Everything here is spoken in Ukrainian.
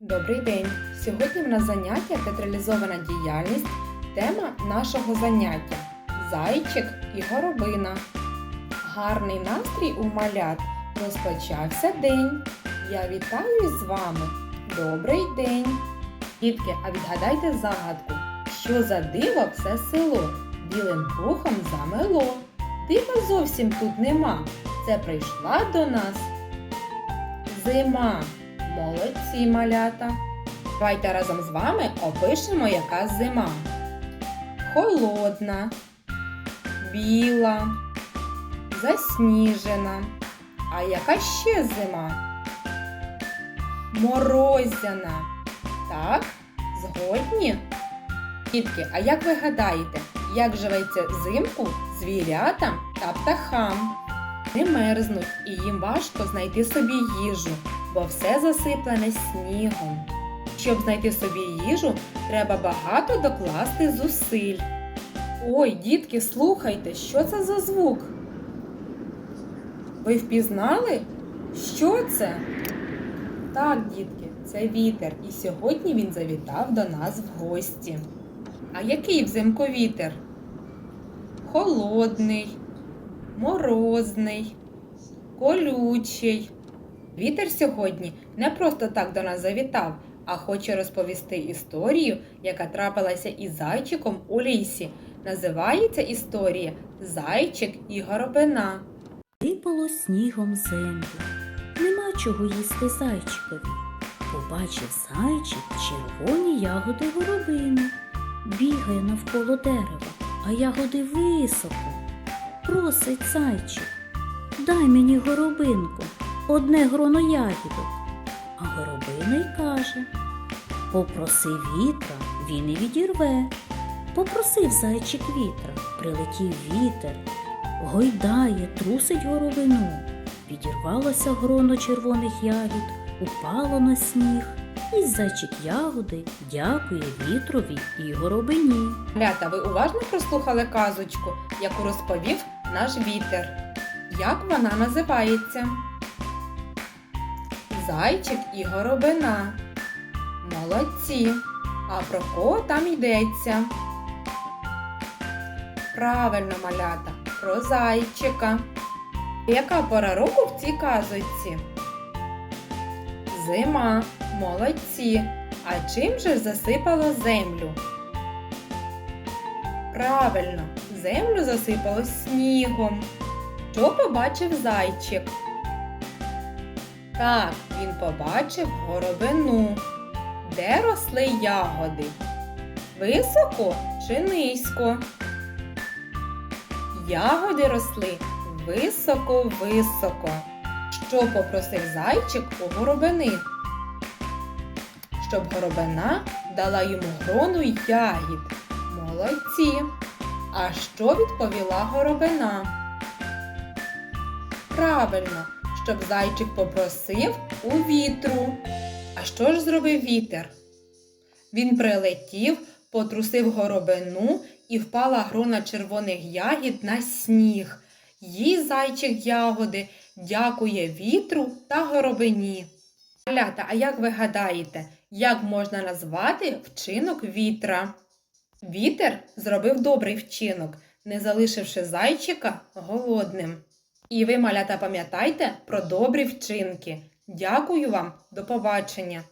Добрий день! Сьогодні в нас заняття театралізована діяльність. Тема нашого заняття Зайчик і горобина. Гарний настрій у малят. Розпочався день. Я вітаю з вами. Добрий день! Дітки, а відгадайте загадку, що за диво все село білим пухом замело. Дива зовсім тут нема. Це прийшла до нас зима. Молодці малята. Давайте разом з вами опишемо, яка зима. Холодна, біла, засніжена. А яка ще зима? Морозяна. Так, згодні? Дітки, а як ви гадаєте, як живеться взимку звірятам та птахам? Не мерзнуть і їм важко знайти собі їжу, бо все засиплене снігом. Щоб знайти собі їжу, треба багато докласти зусиль. Ой, дітки, слухайте, що це за звук? Ви впізнали? Що це? Так, дітки, це вітер, і сьогодні він завітав до нас в гості. А який взимку вітер? Холодний, морозний, колючий. Вітер сьогодні не просто так до нас завітав, а хоче розповісти історію, яка трапилася із зайчиком у лісі. Називається історія Зайчик і горобина. Сипало снігом землю. Нема чого їсти зайчикові. Побачив зайчик червоні ягоди горобини. Бігає навколо дерева, а ягоди високо. Просить зайчик. Дай мені горобинку, одне гроно ягідок. А горобина й каже Попроси вітра, він і відірве. Попросив зайчик вітра, прилетів вітер, гойдає, трусить горобину. Відірвалося гроно червоних ягід, упало на сніг, і зайчик ягоди дякує вітрові і горобині. Малята, ви уважно прослухали казочку, яку розповів наш вітер. Як вона називається? Зайчик і горобина. Молодці. А про кого там йдеться? Правильно, малята, про зайчика. Яка пора року в цій казочці? Зима. Молодці. А чим же засипало землю? Правильно, землю засипало снігом. Що побачив зайчик? Так, він побачив горобину. Де росли ягоди? Високо чи низько? Ягоди росли високо-високо. Що попросив зайчик у горобини? Щоб горобина дала йому грону ягід. Молодці. А що відповіла горобина? Правильно, щоб зайчик попросив у вітру. А що ж зробив вітер? Він прилетів, потрусив горобину і впала грона червоних ягід на сніг. Їй зайчик ягоди дякує вітру та горобині. Малята, а як ви гадаєте, як можна назвати вчинок вітра? Вітер зробив добрий вчинок, не залишивши зайчика голодним. І ви, малята, пам'ятайте про добрі вчинки. Дякую вам, до побачення!